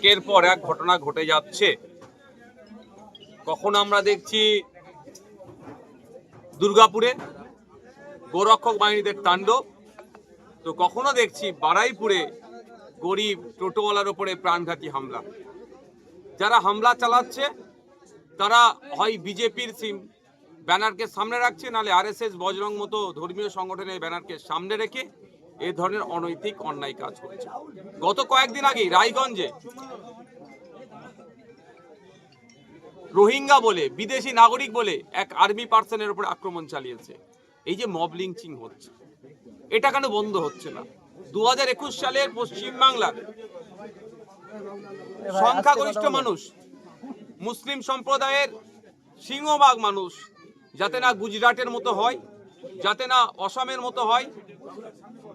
একের পর এক ঘটনা ঘটে যাচ্ছে। কখন আমরা দেখছি? দুর্গাপুরে গোরক্ষক বাহিনীদের তাণ্ডব। তো কখনো দেখছি বারাইপুরে গরিব টোটোওয়ালার ওপরে প্রাণঘাতী হামলা। যারা হামলা চালাচ্ছে, তারা হয় বিজেপির সিম। ব্যানারকে সামনে রাখছে, নালে আরএসএস বজরং মতো ধর্মীয় সংগঠনের ব্যানারকে সামনে রেখে এই ধরনের অনৈতিক অন্যায় কাজ করছে। গত কয়েকদিন আগেই রায়গঞ্জে রোহিঙ্গা বলে বিদেশি নাগরিক বলে এক আর্মি পার্সনের উপর আক্রমণ চালিয়েছে। এই যে মব লিঞ্চিং হচ্ছে এটা কেন বন্ধ হচ্ছে না? দু হাজার একুশ সালের পশ্চিমবাংলার সংখ্যাগরিষ্ঠ মানুষ মুসলিম সম্প্রদায়ের সিংহভাগ মানুষ যাতে না গুজরাটের মতো হয় যাতে না অসমের মতো হয়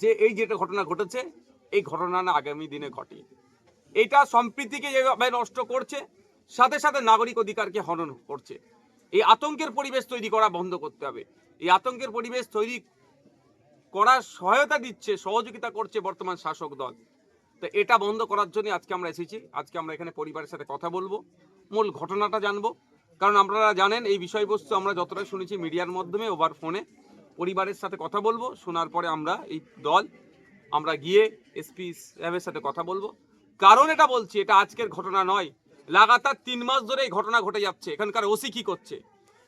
যে এই যেটা ঘটনা ঘটেছে, এই ঘটনা না আগামী দিনে ঘটে। এটা সম্প্রীতিকে যেভাবে নষ্ট করছে, সাথে সাথে নাগরিক অধিকারকে হনন করছে। এই আতঙ্কের পরিবেশ তৈরি করা বন্ধ করতে হবে। এই আতঙ্কের পরিবেশ তৈরি করার সহায়তা দিচ্ছে, সহযোগিতা করছে বর্তমান শাসক দল। তো এটা বন্ধ করার জন্য আজকে আমরা এসেছি। আজকে আমরা এখানে পরিবারের সাথে কথা বলব, মূল ঘটনাটা জানব। কারণ আপনারা জানেন, এই বিষয়বস্তু আমরা যতটা শুনেছি মিডিয়ার মাধ্যমে ওভার ফোনে পরিবারের সাথে কথা বলব, শোনার পরে আমরা এই দল, আমরা গিয়ে এসপি সাহেবের সাথে কথা বলব। কারণ এটা বলছি, এটা আজকের ঘটনা নয়। লাগাতার তিন মাস ধরে এই ঘটনা ঘটে যাচ্ছে। এখানকার ওসি কি করছে?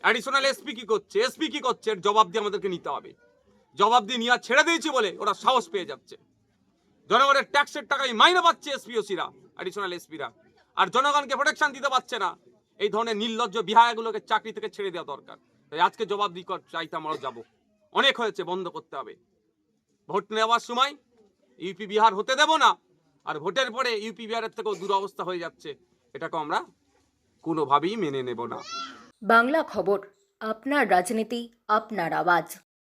অ্যাডিশনাল এসপি কি করছে? এসপি কি করছে? এর জবাব দিয়ে আমাদেরকে নিতে হবে। জবাব দিয়ে নিয়ে ছেড়ে দিয়েছি বলে ওরা সাহস পেয়ে যাচ্ছে। জনগণের ট্যাক্সের টাকায় মাইনে পাচ্ছে এসপিওসিরা অ্যাডিশনাল এসপিরা আর জনগণকে প্রোটেকশন দিতে পারছে না। এই ধরনের নির্লজ্জ বিহায়গুলোকে চাকরি থেকে ছেড়ে দেওয়া দরকার। তাই আজকে জবাব দিক চাইতে আমরা যাব। অনেক হয়েছে, বন্ধ করতে হবে। ভোট নেওয়ার সময় ইউপি বিহার হতে দেব না, আর ভোটের পরে ইউপি বিহারের থেকেও দুরবস্থা হয়ে যাচ্ছে, এটাকে আমরা কোনোভাবেই মেনে নেব না। বাংলা খবর, আপনার রাজনীতি, আপনার আওয়াজ।